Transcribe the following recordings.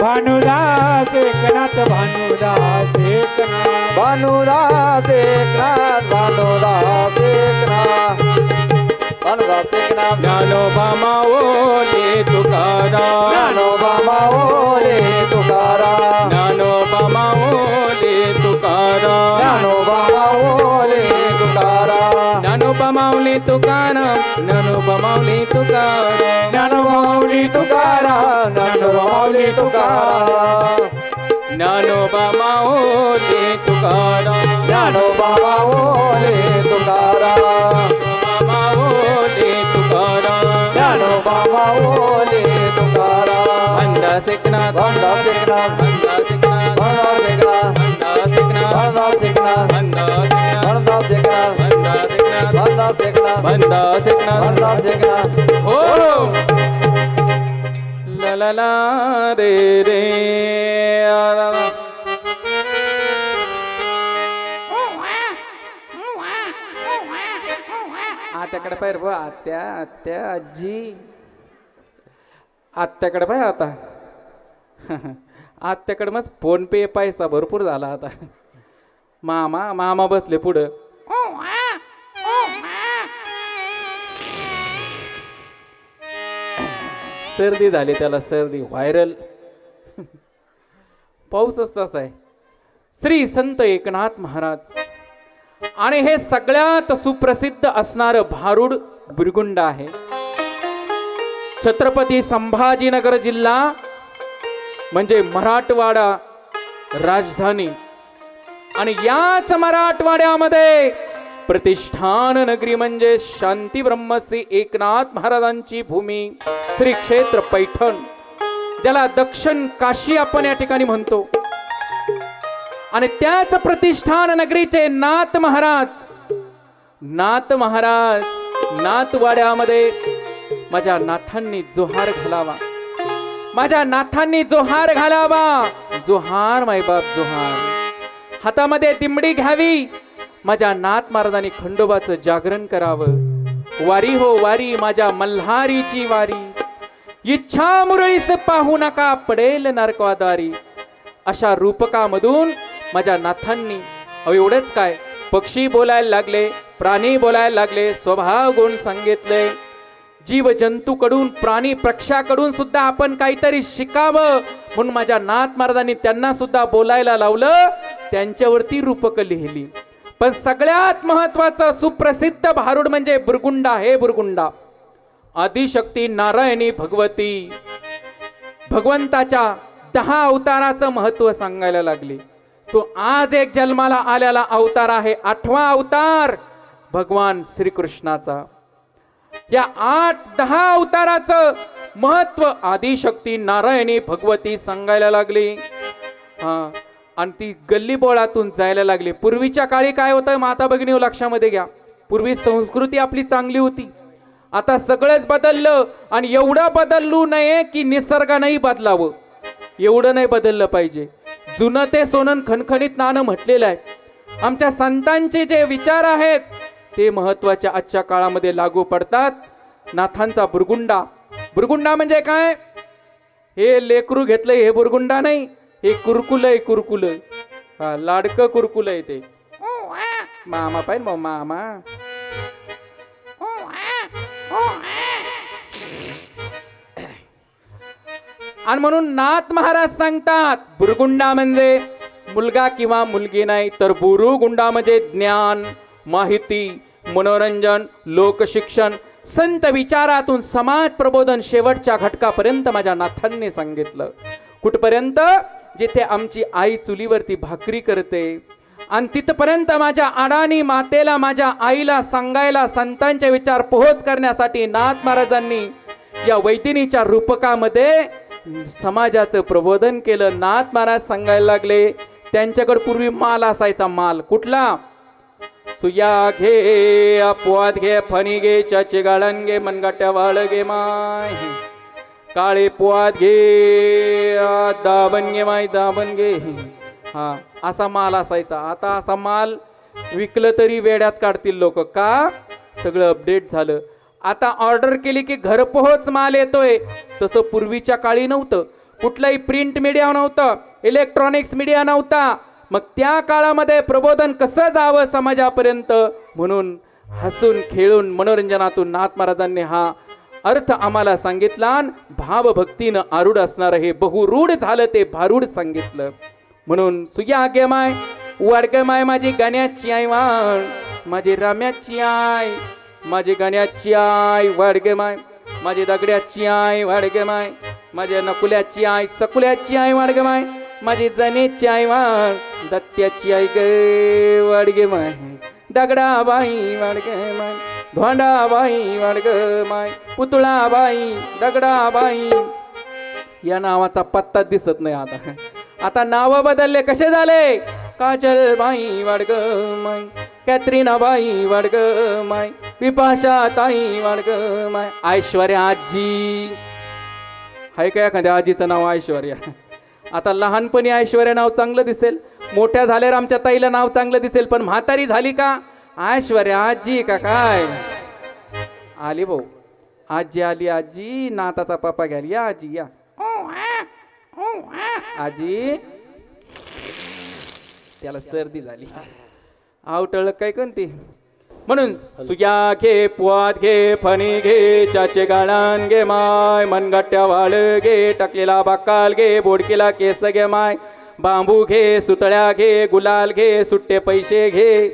भानुदास. एकनाथ भानुदास एकनाथ. भानुदास एकनाथ भानुदास एकनाथ. भानुदास एकनाथ. ज्ञानोबा माओले तुकाराम. ज्ञानोबा माओले तुकाराम. ज्ञानोबा माओले तुकाराम. ज्ञानोबा माओले तुकाराम ज्ञानोबा माऊली तुकाराम ज्ञानोबा माऊली तुकाराम ज्ञानोबावली तुकाराम ज्ञानोबावली तुकाराम ज्ञानोबा माऊली तुकाराम ज्ञानोबा माओले तुकाराम माऊली तुकाराम ज्ञानोबा माओले तुकाराम अंदास एकनाथ भानुदास एकनाथ अंदास एकनाथ भानुदास एकनाथ अंदास एकनाथ भानुदास एकनाथ अंदास एकनाथ भानुदास एकनाथ अंदास एकनाथ भानुदास हो ला ला ला रे रे आ, ला, ला. आत्याकडे पाहिजे बा आत्या आत्या आजी. आत्याकडे पाहिजे आता. आत्याकडे मग फोन पे पैसा भरपूर झाला आता. मामा मामा बसले पुढं. हो, सर्दी झाली त्याला सर्दी व्हायरल. पाऊसच तसा आहे. श्री संत एकनाथ महाराज आणि हे सगळ्यात सुप्रसिद्ध असणारं भारूड बुरगुंड आहे. छत्रपती संभाजीनगर जिल्हा म्हणजे मराठवाडा राजधानी. आणि याच मराठवाड्यामध्ये प्रतिष्ठान नगरी म्हणजे शांती ब्रह्मसी एकनाथ महाराजांची भूमी श्री क्षेत्र पैठण ज्याला दक्षिण काशी आपण या ठिकाणी म्हणतो. आणि त्याच प्रतिष्ठान नगरीचे नाथ महाराज नाथ महाराज नाथवाड्यामध्ये माझ्या नाथांनी जोहार घालावा. माझ्या नाथांनी जोहार घालावा. जोहार मायबाप जोहार. हातामध्ये दिमडी घ्यावी. माझ्या नाथ महाराजांनी खंडोबाचं जागरण करावं. वारी हो वारी माझ्या मल्हारीची वारी. इच्छा मुरळीच पाहू नका पडेल नरकवादारी. अशा रूपकामधून माझ्या नाथांनी अहो एवढंच काय पक्षी बोलायला लागले प्राणी बोलायला लागले स्वभाव गुण सांगितले. जीव जंतूकडून प्राणी पक्षाकडून सुद्धा आपण काहीतरी शिकावं म्हणून माझ्या नाथ महाराजांनी त्यांना सुद्धा बोलायला लावलं त्यांच्यावरती रूपक लिहिली. पण सगळ्यात महत्त्वाचा सुप्रसिद्ध भारूड म्हणजे बुरगुंडा. हे बुरगुंडा. आदिशक्ती नारायणी भगवती भगवंताच्या दहा अवताराचं महत्त्व सांगायला लागली. तो आज एक जन्माला आलेला अवतार आहे आठवा अवतार भगवान श्रीकृष्णाचा. या आठ दहा अवताराचं महत्त्व आदिशक्ती नारायणी भगवती सांगायला लागली. हा. आणि ती गल्ली बोळातून जायला लागली. पूर्वीच्या काळी काय होतं? माता भगिनी लक्षामध्ये घ्या. पूर्वी संस्कृती आपली चांगली होती. आता सगळंच बदललं आणि एवढं बदलू नये की निसर्गानंही बदलावं. एवढं नाही बदललं पाहिजे. जुनं ते सोनन खणखणीत नाणं म्हटलेलं आहे. आमच्या संतांचे जे विचार आहेत ते महत्त्वाच्या आजच्या काळामध्ये लागू पडतात. नाथांचा बुरगुंडा. बुरगुंडा म्हणजे काय? हे लेकरू घेतलंय हे बुरगुंडा नाही. हे कुरकुल आहे कुरकुल. हा लाडकं कुरकुल आहे ते. मामा पाहिजे मग मामा. आणि म्हणून नाथ महाराज सांगतात बुरगुंडा म्हणजे मुलगा किंवा मुलगी नाही तर बुरुगुंडा म्हणजे ज्ञान माहिती मनोरंजन लोकशिक्षण संत विचारातून समाज प्रबोधन शेवटच्या घटकापर्यंत माझ्या नाथांनी सांगितलं. कुठपर्यंत? जिथे आमची आई चुलीवरती भाकरी करते आणि तिथपर्यंत माझ्या अडाणी मातेला माझ्या आईला सांगायला संतांचे विचार पोहोच करण्यासाठी नाथ महाराजांनी या वैदिनीच्या रूपकामध्ये समाजाचं प्रबोधन केलं. नाथ महाराज सांगायला लागले त्यांच्याकडे पूर्वी माल असायचा माल. कुठला? सुया घे अपवाद घे फणी घे चाचे गाळण घे मनगाट्या वाळ घे माय काळे पोहात घे दाबन दाबण घे माय दाबण घे. हा असा माल असायचा. आता असा माल विकलं तरी वेड्यात काढतील लोक. का? सगळं अपडेट झालं. आता ऑर्डर केली की घरपोहोच माल येतोय. तसं पूर्वीच्या काळी नव्हतं. कुठलाही प्रिंट मीडिया नव्हतं. इलेक्ट्रॉनिक्स मीडिया नव्हता. मग त्या काळामध्ये प्रबोधन कसं जावं समाजापर्यंत? म्हणून हसून खेळून मनोरंजनातून नाथ महाराजांनी हा अर्थ आम्हाला सांगितला भावभक्तीनं आरूढ असणारं हे बहुरूढ झालं ते भारूढ सांगितलं. म्हणून सुया आगे माय वाडगे माय माझी गाण्याची आई वाण माझी राम्याची आई माझी गाण्याची आई वाडगे माय माझी दगड्याची आई वाडगे माय माझ्या नकुल्याची आई सकुल्याची आई वाडगे माय माझी जनेची आई वाण दत्त्याची आई गे वाडगे माय दगडाबाई वाडगे माय धोंडाबाई वाडग माय पुतळाबाई दगडाबाई. या नावाचा पत्ता दिसत नाही आता. आता नावं बदलले कसे झाले? काजल बाई वाडग माय कॅथरीनाबाई बाई वाडग माय विपाशा ताई वाडग माय ऐश्वर्या आजी हाय का एखाद्या आजीचं नाव ऐश्वर्या? आता लहानपणी ऐश्वर्या नाव चांगलं दिसेल मोठ्या झाल्यावर आमच्या ताईला नाव चांगलं दिसेल पण म्हातारी झाली का? ऐश्वर्या आजी का काय? आली भाऊ. आजी आली आजी. नाताचा पप्पा घ्याल या आजी या. आजी. त्याला सर्दी झाली. आवटळ काय कोणती म्हणून सुग्या घे पुवात घे फणी घे चाचे गाळान घे माय मनगट्ट्या वाळ घे टाकलेला बाकाल घे बोडकीला केस घे माय बांबू घे सुतळ्या घे गुलाल घे सुट्टे पैसे घे.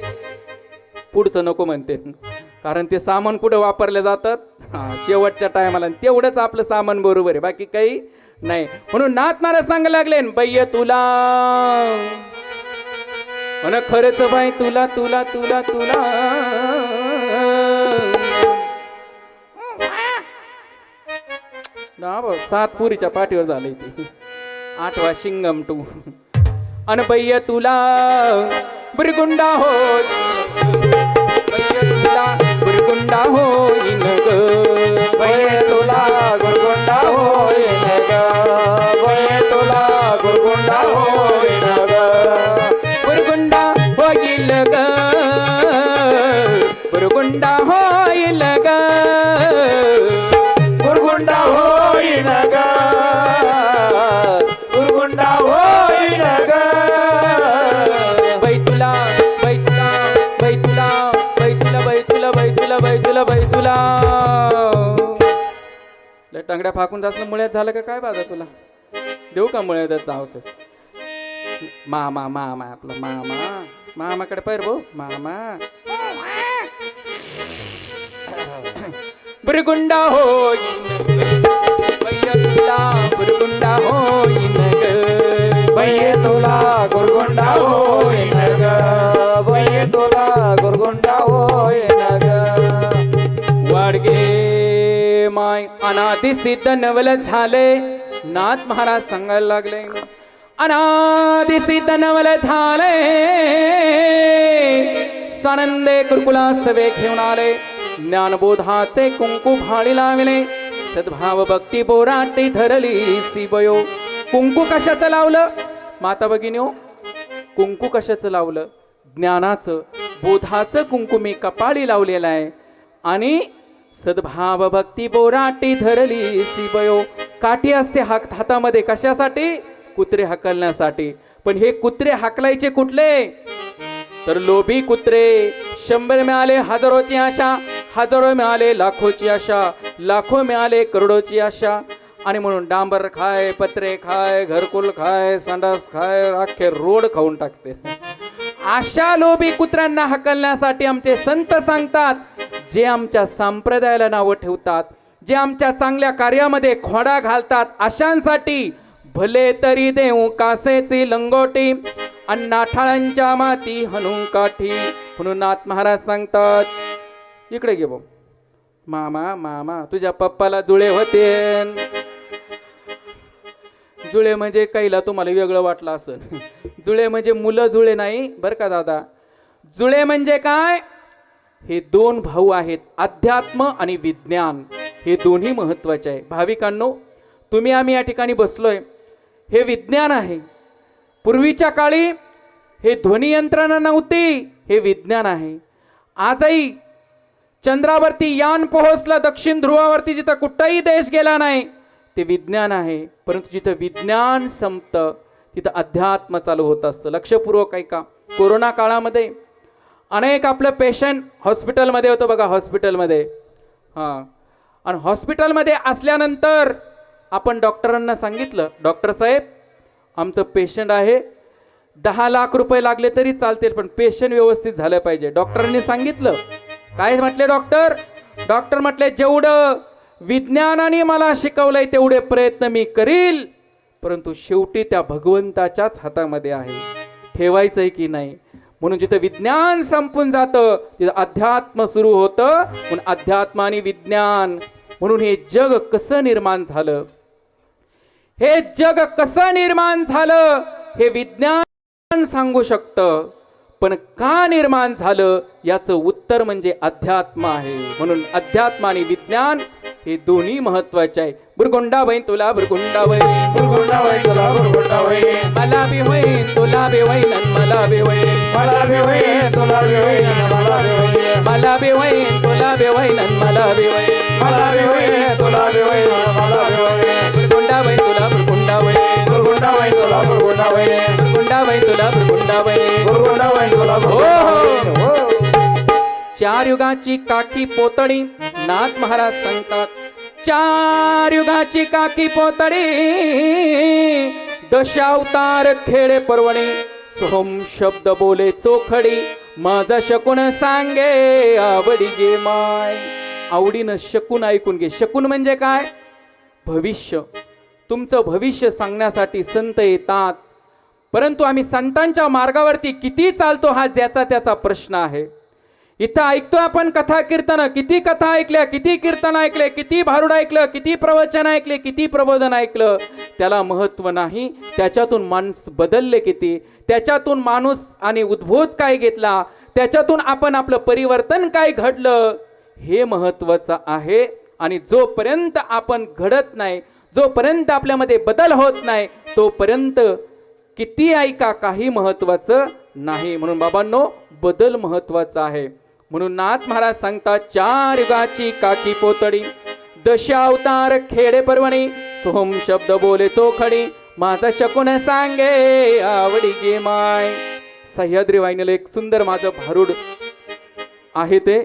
पुढचं नको म्हणते. कारण ते सामान कुठं वापरले जातात? शेवटच्या टायमाला तेवढंच आपलं सामान बरोबर आहे. बाकी काही नाही. म्हणून नाथ महाराज सांगायला लागले बय्य तुला. म्हण खरंच बाई तुला तुला तुला तुला. ना भाऊ, सात पुरीच्या पाठीवर झालंय ते. आठवा शिंगम टू. अनबय्य तुला. बुरगुंडा हो आपला गुरुकुंडा होईल. लय टांगड्या फाकून जास्त मुळ्यात झालं का काय बाजा तुला? देऊ का मुळ्यात जावस मामा मामा आपलं मामा मामाकडे पैर भाऊ मामा बुरगुंडा होईन बैयतुला बुरगुंडा होईन ग तुला गुरगुंडा होईन ग तुला माय अनादि सिद्ध नवल झाले. नाथ महाराज सांगायला लागले. अनादि सिद्ध नवल झाले. सानंदे कुरकुला सवे घेऊन आले. ज्ञानबोधाचे कुंकू भाळी लावले. सद्भाव भक्ती बोराटी धरली सिबयो कुंकू कशाचं लावलं? माता भगिनी कुंकू कशाचं लावलं? ज्ञानाचं बोधाचं कुंकू मी कपाळी लावलेलं आहे. आणि सद्भाव भक्ती बोराटी धरली सिबयो काठी असते हाक हातामध्ये कशासाठी? कुत्रे हाकलण्यासाठी. पण हे कुत्रे हाकलायचे कुठले? तर लोभी कुत्रे. शंभर मिळाले हजारोची आशा हजारो मिळाले लाखोची आशा लाखो मिळाले करोडोची आशा. आणि म्हणून डांबर खाय पत्रे खाय घरकुल खाय संडास खाय अख्खे रोड खाऊन टाकते. अशा लोभी कुत्र्यांना हकलण्यासाठी आमचे संत सांगतात जे आमच्या संप्रदायाला नावं ठेवतात जे आमच्या चांगल्या कार्यामध्ये खोडा घालतात अशांसाठी भले तरी देऊ कासेची लंगोटी अण्णाठाळांच्या माती हनू काठी. म्हणून नाथ महाराज सांगतात इकडे घे भाऊ मामा मामा तुझ्या पप्पाला जुळे होते. जुळे म्हणजे काहीला तुम्हाला वेगळं वाटलं असेल जुळे म्हणजे मुलं जुळे नाही बरं का दादा. जुळे म्हणजे काय? हे दोन भाऊ आहेत अध्यात्म आणि विज्ञान. हे दोन्ही महत्त्वाचे आहे. भाविकांनो तुम्ही आम्ही या ठिकाणी बसलो आहे हे विज्ञान आहे. पूर्वीच्या काळी हे ध्वनी यंत्रणा नव्हती. हे विज्ञान आहे. आजही चंद्रावरती यान पोहोचलं दक्षिण ध्रुवावरती जिथं कुठंही देश गेला नाही ते विज्ञान आहे. परंतु जिथं विज्ञान संपतं तिथं अध्यात्म चालू होत असतं. लक्षपूर्वक ऐका. कोरोना काळामध्ये अनेक आपलं पेशंट हॉस्पिटलमध्ये होतं बघा हॉस्पिटलमध्ये हां. आणि हॉस्पिटलमध्ये असल्यानंतर आपण डॉक्टरांना सांगितलं डॉक्टर साहेब आमचं पेशंट आहे. दहा लाख रुपये लागले तरी चालतील पण पेशंट व्यवस्थित झालं पाहिजे. डॉक्टरांनी सांगितलं. काय म्हटले डॉक्टर डॉक्टर म्हटले जेवढं विज्ञानाने मला शिकवलंय तेवढे प्रयत्न मी करील. परंतु शेवटी त्या भगवंताच्याच हातामध्ये आहे. ठेवायचंय की नाही? म्हणून जिथं विज्ञान संपून जातं तिथं अध्यात्म सुरू होतं. म्हणून अध्यात्म आणि विज्ञान म्हणून हे जग कसं निर्माण झालं? हे जग कसं निर्माण झालं? हे विज्ञान सांगू शकतं. पण का निर्माण झालं? याचं उत्तर म्हणजे अध्यात्म आहे. म्हणून अध्यात्म आणि विज्ञान हे दोन्ही महत्त्वाचे आहे. बुरगुंडा बहीण तुला बुरगुंडा बहीण. गुरगुंडा होईन तुला गुरगुंडा होईन मला बी होईन तुला बी होईन आणि मला बी होईन. मला बी होईन तुला बी होईन मला बी होईन. मला बी होईन तुला बी होईन आणि मला बी होईन. मला बी होईन तुला बी होईन मला बी होईन. बुरगुंडा बहीण तुला बुरगुंडा बहीण गुरगुंडा होईन तुला गुरगुंडा होईन. बुरगुंडा बहीण तुला बुरगुंडा बहीण गुरगुंडा होईन तुला गुरगुंडा होईन हो. चार युगाची काकी पोतडी नाथ महाराज सांगतात. चार युगाची काकी पोतडी दशावतार खेळे परवणी सोम शब्द बोले चोखडी माझा शकून सांगे आवडी गे माय. आवडीनं शकून ऐकून घे. शकून म्हणजे काय? भविष्य. तुमचं भविष्य सांगण्यासाठी संत येतात. परंतु आम्ही संतांच्या मार्गावरती किती चालतो हा ज्याचा त्याचा प्रश्न आहे. इथं ऐकतो आपण कथा कीर्तन. किती कथा ऐकल्या किती कीर्तन ऐकले किती भारुड ऐकलं किती प्रवचन ऐकले किती प्रबोधन ऐकलं. त्याला महत्त्व नाही. त्याच्यातून माणूस बदलले किती? त्याच्यातून माणूस आणि उद्भूत काय घेतला? त्याच्यातून आपण आपलं परिवर्तन काय घडलं? हे महत्वाचं आहे. आणि जोपर्यंत आपण घडत नाही जोपर्यंत आपल्यामध्ये बदल होत नाही तोपर्यंत किती ऐका काही महत्वाचं नाही. म्हणून बाबांनो बदल महत्त्वाचा आहे. म्हणून नाथ महाराज सांगतात चार युगाची काकी पोतडी दशावतार खेडे पर्वणी सोहम शब्द बोले चोखडी माझा शकून सांगे आवडी गे माय. सह्याद्री वाहिनीला एक सुंदर माझं भारूड आहे ते.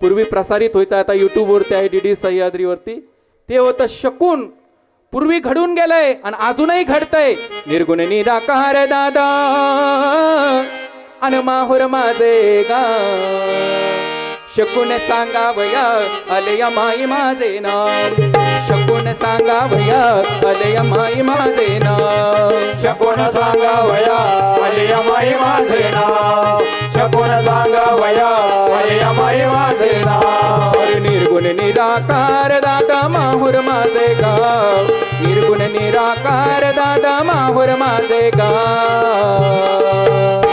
पूर्वी प्रसारित व्हायचं आता यूट्यूबवरती आहे डी डी सह्याद्रीवरती ते होतं शकून. पूर्वी घडून गेलंय आणि अजूनही घडतंय. निर्गुण निराकार दादा. अन माहुर माझे गा शकून सांगावया अलया माई माझे नाव शकून सांगावया अलया माई माझे नाव शकून सांगा वया माई माझे नाव शकून सांगा वया माई माझे नाव निर्गुण निराकार दादा माहुर माझे गाव निर्गुण निराकार दादा माहुर माझे गाव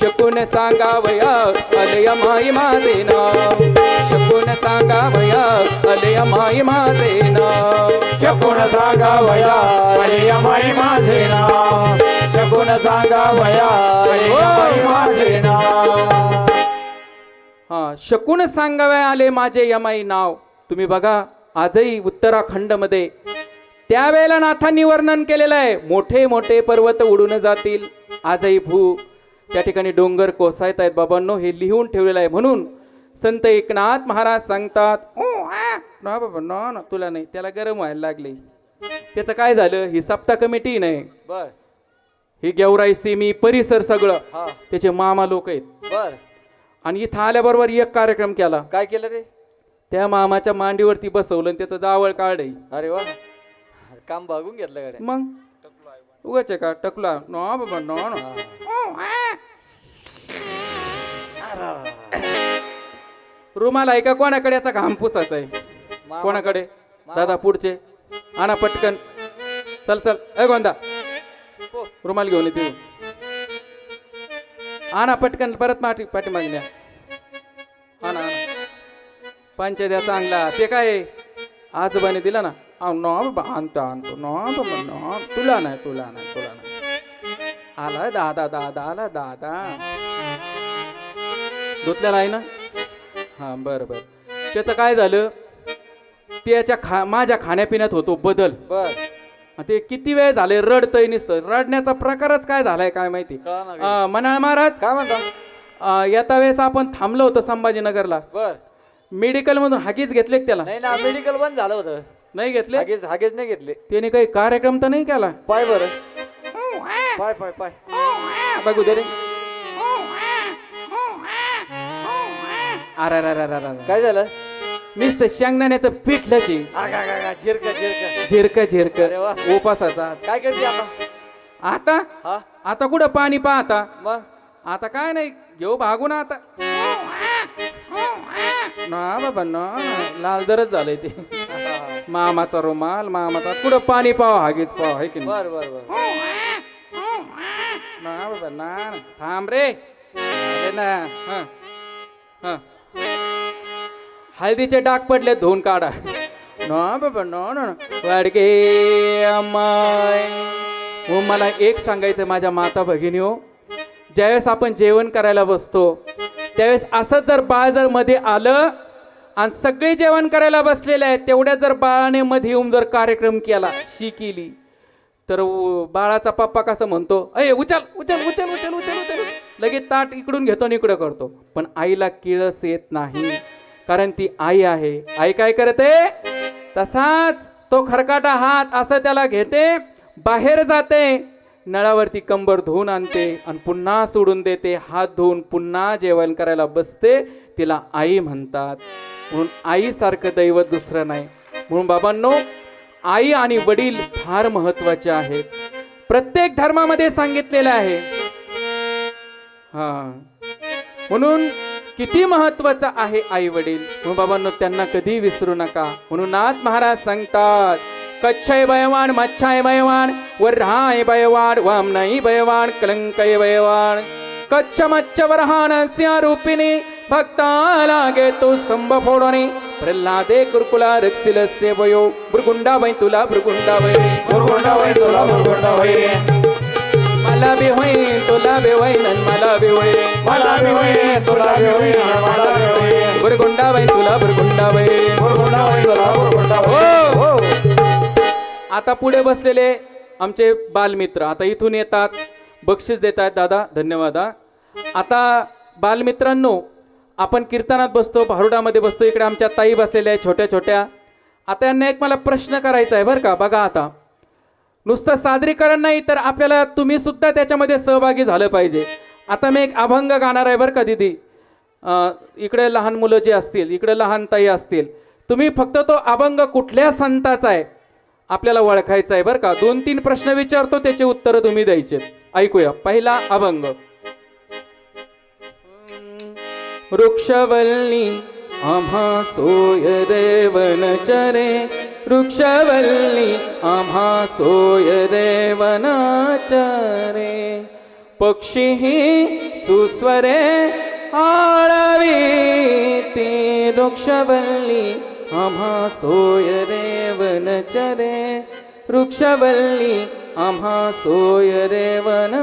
शकून सांगावया अलया माई माझे नाव. शकून सांगावया अलया माई माझे नाव. शकून सांगा वया अलिया माई माझे नाव. शकून सांगा वया अलिया माई माझे नाव. हा शकून सांगावे आले माझे यमाई नाव. तुम्ही बघा आजही उत्तराखंडमध्ये त्यावेळेला नाथांनी वर्णन केलेलं आहे. मोठे मोठे पर्वत उडून जातील. आजही भू त्या ठिकाणी डोंगर कोसायत आहेत बाबांनो हे लिहून ठेवलेलं आहे. म्हणून संत एकनाथ महाराज सांगतात "ओ, आ, ना बाबा ना ना तुला नाही त्याला गरम व्हायला लागले. त्याचं काय झालं? ही सप्ताह कमिटी नाही. बर. ही गेवराई सेमी परिसर सगळं. त्याचे मामा लोक आहेत. बर. आणि इथं आल्याबरोबर एक कार्यक्रम केला. काय केलं रे? त्या मामाच्या मांडीवरती बसवलं आणि त्याचं जावळ काढय अरे वा. काम भागून घेतलं मग? उगाच आहे का टकला. नो बाबा नो रुमाल आहे का? कोणाकडे? याचा घाम पुसायचा आहे. कोणाकडे? दादा पुढचे. आणा पटकन. चल चल. ए गोंदा. रुमाल घेऊन येते आणा पटकन. परत माठी पाठीमागे न्या. आणा आणा. पंच द्या चांगला. ते काय? आजोबाने दिला ना? अहो, नो बाबा आणतो आणतो नो बाबा नो तुला नाही तुला नाही तुला नाही. आला दादा दादा आला दादा. धुतलेला आहे ना? हा बरं बरं. त्याचं काय झालं? त्याच्या खा माझ्या खाण्यापिण्यात होतो बदल. बर. ते किती वेळ झाले? रडतय नुसतं. रडण्याचा प्रकारच काय झालाय काय माहिती? मनाळ महाराज? काय म्हणता? येता वेळेस आपण थांबलो होतो संभाजीनगरला. बर. मेडिकल मधून हागीच घेतले त्याला. नाही ना मेडिकल बंद झालं होतं. नाही घेतले? हागेच हागेच नाही घेतले. त्याने काही कार्यक्रम तर नाही केला? पाय बर. पाय पाय पाय. बघू दे. रे अरे अरे अरे अरे. काय झालं? नुसतं शेंगदाण्याचं पीठ लची आगा, आगा, आगा, झिरका झिरका. झिरक झिरक. अरे वा. उपासाचा. काय करते आता? आता? हा? आता कुठं पाणी पाहता? मग? आता काय नाही. घेऊ भागून आता. ना बाबा ना. लाल दरच झालंय ते. मामाचा रुमाल मामाचा कुठं पाणी पाव हागीच पाव आहे की नाही? बर बर बर. ना बाबा ना थांब रे. अरे ना हं, हं. हळदीचे डाग पडले धुवून काढा. ना बाबा ना ना वाडगे अम्माय. हो मला एक सांगायचं माझ्या माता भगिनी हो ज्यावेळेस आपण जेवण करायला बसतो त्यावेळेस असंच जर बाळ जर मध्ये आलं आणि सगळे जेवण करायला बसलेले आहेत तेवढ्या जर बाळाने मध्ये येऊन जर कार्यक्रम केला शी केली तर बाळाचा पप्पा कसं म्हणतो अय उचल उचल उचल उचल उचल उचल. लगेच ताट इकडून घेतो आणि इकडं करतो. पण आईला किळस येत नाही कारण ती आई आहे. आई काय करते? तसाच तो खरकाटा हात असं त्याला घेते बाहेर जाते नळावरती कंबर धुवून आणते आणि पुन्हा सोडून देते हात धुवून पुन्हा जेवण करायला बसते तिला आई म्हणतात. म्हणून आईसारखं दैवत दुसरं नाही. म्हणून बाबांनो आई आणि वडील फार महत्त्वाचे आहेत. प्रत्येक धर्मामध्ये सांगितलेलं आहे. हा. म्हणून किती महत्वाचं आहे आई वडील म्हणून बाबांनो त्यांना कधी विसरू नका. म्हणून नाथ महाराज सांगतात कच्छय भयवान मच्छाय भयवान वर्हाय भयवान वामनाई भयवान कलंकय भयवान कच्छ मच्छ वरहानस्य रूपिणी भक्ताला घेतो स्तंभ फोडणे प्रल्हादे कुरकुला रक्षिलस्य वयो भृगुंडा वै तुला भृगुंडा वै मुरगुंडा वै तुला मुरगुंडा वै। मला बी होईन तुला बी होईन आणि मला बी होईन मला बी वै तुला बी वै मला बी वै। भृगुंडा वै तुला भृगुंडा वै। मुरगुंडा वै तुला मुरगुंडा वै। हो. आता पुढे बसलेले आमचे बालमित्र आता इथून येतात बक्षीस देत आहेत दादा धन्यवाद. आता बालमित्रांनो आपण कीर्तनात बसतो भारुडामध्ये बसतो इकडे आमच्या ताई बसलेल्या आहेत छोट्या छोट्या. आता यांना एक मला प्रश्न करायचा आहे बरं का बघा आता. नुसतं सादरीकरण नाही तर आपल्याला तुम्ही सुद्धा त्याच्यामध्ये सहभागी झालं पाहिजे. आता मी एक अभंग गाणार आहे बरं का दिदी. इकडे लहान मुलं जे असतील इकडे लहान ताई असतील तुम्ही फक्त तो अभंग कुठल्या संताचा आहे आपल्याला ओळखायचा आहे बरं का. दोन तीन प्रश्न विचारतो त्याचे उत्तरं तुम्ही द्यायचे. ऐकूया. पहिला अभंग. वृक्षवल्ली आम्हा सोय रेवन चरे वृक्षवल्ली आम्हा सोय रेवन चरे पक्षी सुस्वरे आळवी ती वृक्षवल्ली आम्हा सोय रेवन चरे वृक्षवल्ली आम्हा सोय रेवन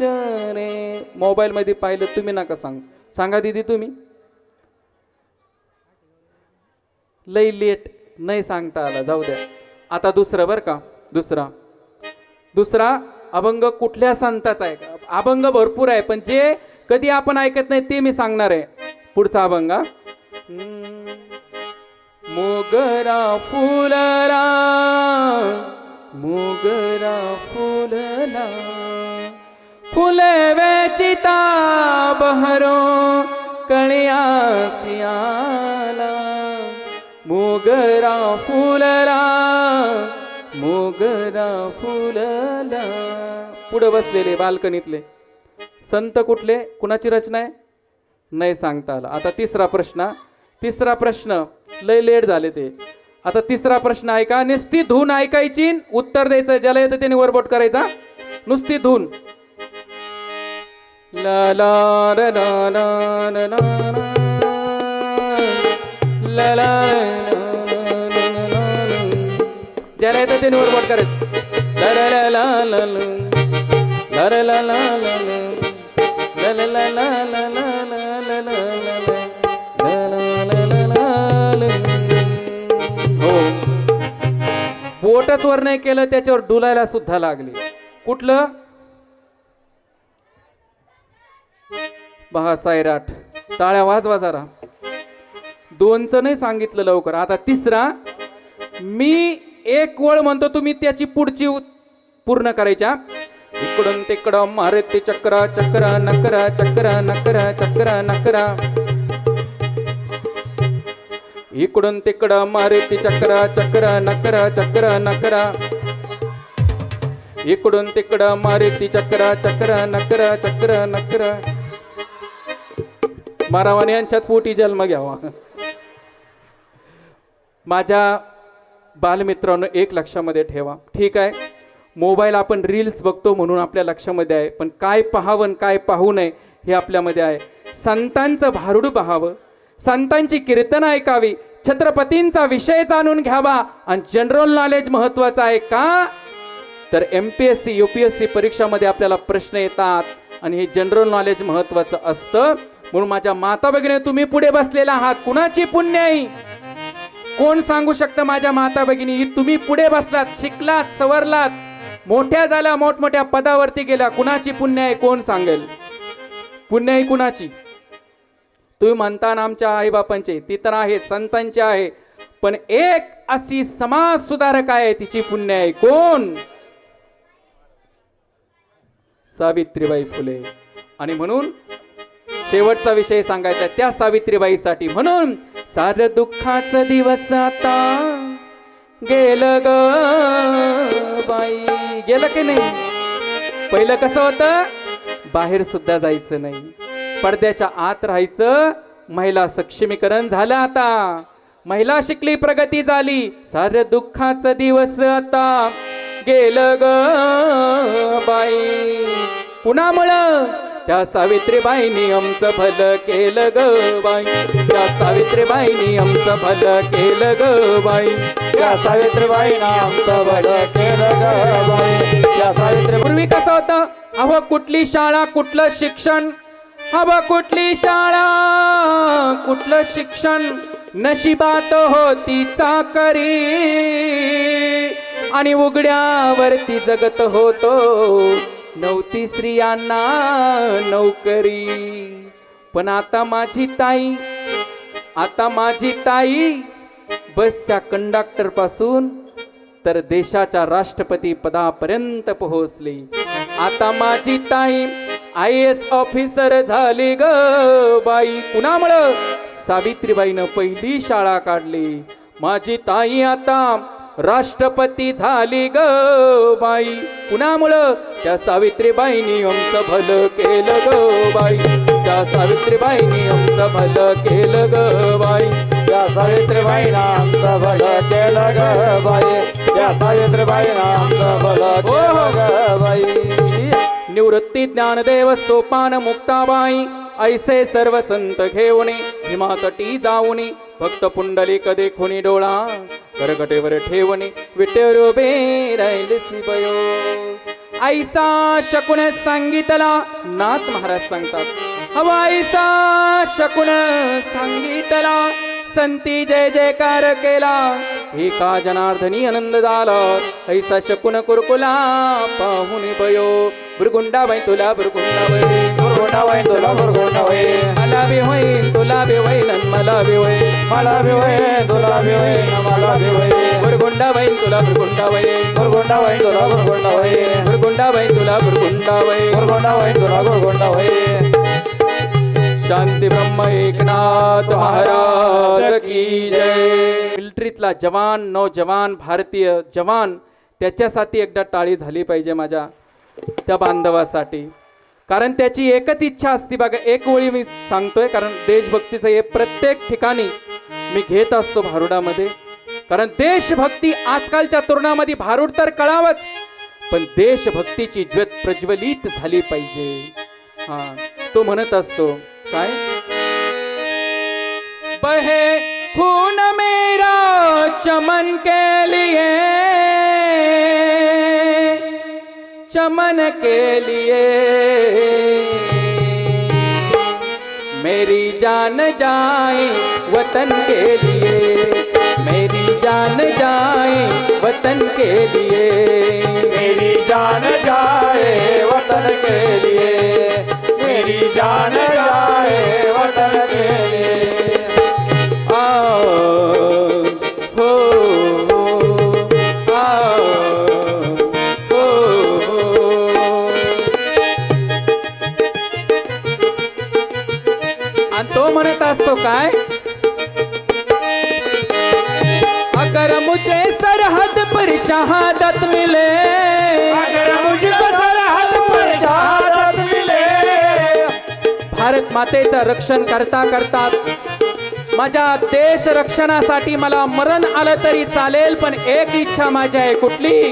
चरे मोबाईलमध्ये पाहिलं तुम्ही नका सांग. सांगा दिदी तुम्ही. लई लेट नाही सांगता आला जाऊ द्या. आता दुसरं बरं का? दुसरा. दुसरा अभंग कुठल्या संताचा आहे? अभंग भरपूर आहे पण जे कधी आपण ऐकत नाही ते मी सांगणार आहे. पुढचा अभंग हा. मोगरा फुलला मोगरा फुलला. फुले वेचिता बहरो कळिया सियाला। मोगरा फुलला मोगरा फुलला। पुढं बसलेले बाल्कनीतले. संत कुठले? कुणाची रचना आहे? नाही सांगता आलं. आता तिसरा प्रश्न. तिसरा प्रश्न. लय लेट झाले ते. आता तिसरा प्रश्न ऐका नुसती धून ऐकायची उत्तर द्यायचं. ज्याला येतं त्याने वरबोट करायचा. नुसती धून. La la la la la la la la la ला ला ला ला ला ज्याला येतं त्याने वरबोट करायचं ला ला ला ला ला ला ला. ला ला ला ला ला ला. बोटच वर नाही केलं त्याच्यावर डुलायला सुद्धा लागली कुठलं बहा सायराट टाळ्या वाजवा जरा. दोनचं नाही सांगितलं लवकर. आता तिसरा मी एक वळ म्हणतो तुम्ही त्याची पुढची पूर्ण करायच्या. इकडून तिकडं मारुती चक्र चक्र नकरा चक्र नकरा चक्र नकरा. इकडून तिकडं मारुती चक्र चक्र नकरा चक्र नकरा. इकडून तिकडं मारुती चक्र चक्र नकरा चक्र नकरा. मारावाने यांच्यात पोटी जन्म घ्यावा. माझ्या बालमित्रांनो एक लक्षामध्ये ठेवा. ठीक आहे? मोबाईल आपण रील्स बघतो म्हणून आपल्या लक्षामध्ये आहे पण काय पाहावं आणि काय पाहू नये हे आपल्यामध्ये आहे. संतांचं भारुड पाहावं. संतांची कीर्तन ऐकावी. छत्रपतींचा विषय जाणून घ्यावा. आणि जनरल नॉलेज महत्वाचं आहे का? तर M P S C U P S C परीक्षामध्ये आपल्याला प्रश्न येतात. आणि हे जनरल नॉलेज महत्वाचं असतं. म्हणून माझ्या माता भगिनी तुम्ही पुढे बसलेला आहात. कुणाची पुण्य आहे? कोण सांगू शकतं माझ्या माता भगिनी? तुम्ही पुढे बसलात शिकलात सवरलात. मोठ्या झाल्या मोठमोठ्या पदावरती गेल्या कुणाची पुण्य आहे? कोण सांगेल? पुण्य आहे कुणाची? तुम्ही म्हणता ना आमच्या आईबापांचे ती तर आहे संतांचे आहे पण एक अशी समाज सुधारक आहे तिची पुण्य आहे. कोण? सावित्रीबाई फुले. आणि म्हणून शेवटचा विषय सांगायचा त्या सावित्रीबाईसाठी. म्हणून सार दुःखाचं दिवस आता गेलं ग बाई. गेलं की नाही? पहिलं कसं होतं? बाहेर सुद्धा जायचं नाही. पडद्याच्या आत राहायचं. महिला सक्षमीकरण झालं आता. महिला शिकली प्रगती झाली. सार दुःखाचं दिवस आता गेलं ग बाई. कुणामुळं त्या सावित्रीबाईंनी आमचं भलं केलं ग बाई. त्या सावित्रीबाईनी आमचं भलं केलं ग बाई. त्या सावित्रीबाईनी आमचं भलं केलं ग बाई. त्या सावित्री पूर्वी कसं होतं? अहो कुठली शाळा कुठलं शिक्षण? हवं कुठली शाळा कुठलं शिक्षण? नशिबात होती चाकरी. आणि उघड्यावरती जगत होतो. नव्हती स्त्रियांना नोकरी. पण आता माझी ताई आता माझी ताई बसच्या कंडक्टरपासून तर देशाच्या राष्ट्रपती पदापर्यंत पोहोचली. आता माझी ताई आय एस ऑफिसर झाली ग बाई. कुणामुळं? सावित्रीबाईनं पहिली शाळा काढली. माझी ताई आता राष्ट्रपती झाली ग बाई. कुणामुळं? त्या सावित्रीबाईंनी आमचं भलं केलं ग बाई. त्या सावित्रीबाईंनी आमचं भलं केलं ग बाई. त्या सावित्रीबाईनं आमचं भलं केलं ग बाई. त्या सावित्रीबाईनं आमचं भलं केलं ग बाई. निवृत्ती ज्ञानदेव सोपान मुक्ताबाई. ऐसे सर्व संत घेऊनी हिमातटी जाऊनी भक्त पुंडली कधी खुनी डोळा करकटेवर ठेवणी विटेवर उभे राहिले शिवयो ऐसा शकुन सांगितला नाथ महाराज सांगतात. हवा ऐसा शकुन सांगितला संती जय जयकार केला. एका जनार्दनी आनंद झाला? ऐसा शकुन कुरकुला पाहुन बयो. बाई तुला बुरगुंडाबाई बुरगुंडाबाई तुला बुरगुंडाबाई मला बी होईन तुला बी होईन मला बी होईन मला बी होय तुला बी होय मला बी बुरगुंडाबाई तुला बुरगुंडाबाई तुला बुरगुंडाबाई बुरगुंडाबाई तुला बुरगुंडाबाई बुरगुंडाबाई तुला बुरगुंडाबाई शांती ब्रह्म एकनाथ महाराज की जय. मिलिटरीतला जवान नौजवान भारतीय जवान त्याच्यासाठी एकदा टाळी झाली पाहिजे माझ्या त्या बांधवासाठी. कारण त्याची एकच इच्छा असते बघा एक ओळी मी सांगतोय कारण देशभक्तीचं हे प्रत्येक ठिकाणी मी घेत असतो भारुडामध्ये. कारण देशभक्ती आजकालच्या तरुणामध्ये भारूड तर कळावंच पण देशभक्तीची ज्वत प्रज्वलित झाली पाहिजे. हा तो म्हणत असतो काय? बहे खून मेरा चमन के लिए चमन के लिए। मेरी जान जाए वतन के लिए। मेरी जान जाए वतन के लिए। मेरी जान जाए वतन के लिए। मेरी जान जाए वतन के लिए। काय? अगर मुझे सरहद पर शहादत मिले अगर मुझको सरहद पर शहादत मिले भारत मातेचं रक्षण करता करता माझ्या देश रक्षणासाठी मला मरण आलं तरी चालेल पण एक इच्छा माझी आहे कुठली?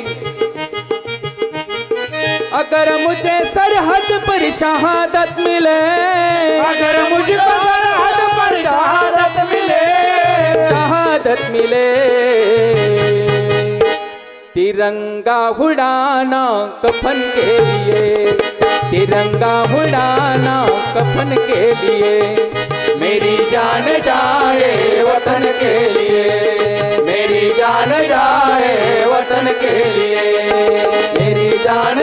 अगर मुझे सरहद पर शहादत मिले अगर पर शहादत मिले। शहादत मिले। तिरंगा उड़ाना कफन के लिए। तिरंगा उड़ाना कफन के लिए। मेरी जान जाए वतन के लिए। मेरी जान जाए वतन के लिए। मेरी जान